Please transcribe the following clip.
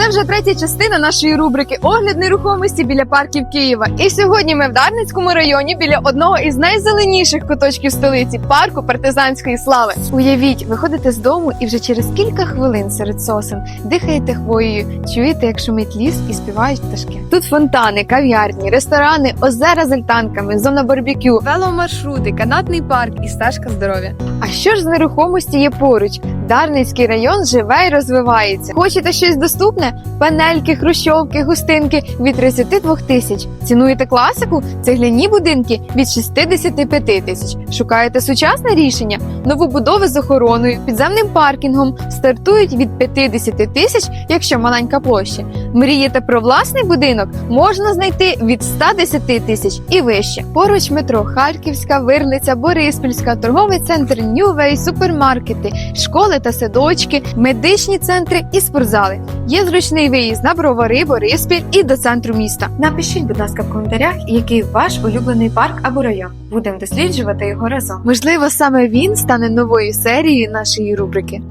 Це вже третя частина нашої рубрики Огляд нерухомості біля парків Києва. І сьогодні ми в Дарницькому районі біля одного із найзеленіших куточків столиці парку партизанської слави. Уявіть, виходите з дому і вже через кілька хвилин серед сосен дихаєте хвоєю, чуєте, як шумить ліс і співають пташки. Тут фонтани, кав'ярні, ресторани, озера з альтанками, зона барбекю, веломаршрути, канатний парк і стежка здоров'я. А що ж з нерухомості є поруч? Дарницький район живе і розвивається. Хочете щось доступне? Панельки, хрущовки, густинки від 32 тисяч. Цінуєте класику? Цегляні будинки від 65 тисяч. Шукаєте сучасне рішення? Новобудови з охороною, підземним паркінгом стартують від 50 тисяч, якщо маленька площа. Мрієте про власний будинок? Можна знайти від 110 тисяч і вище. Поруч метро Харківська, Вирлиця, Бориспільська, торговий центр Ньювей, супермаркети, та садочки, медичні центри і спортзали. Є зручний виїзд на бровари, Бориспіль і до центру міста. Напишіть, будь ласка, в коментарях, який ваш улюблений парк або район. Будемо досліджувати його разом. Можливо, саме він стане новою серією нашої рубрики.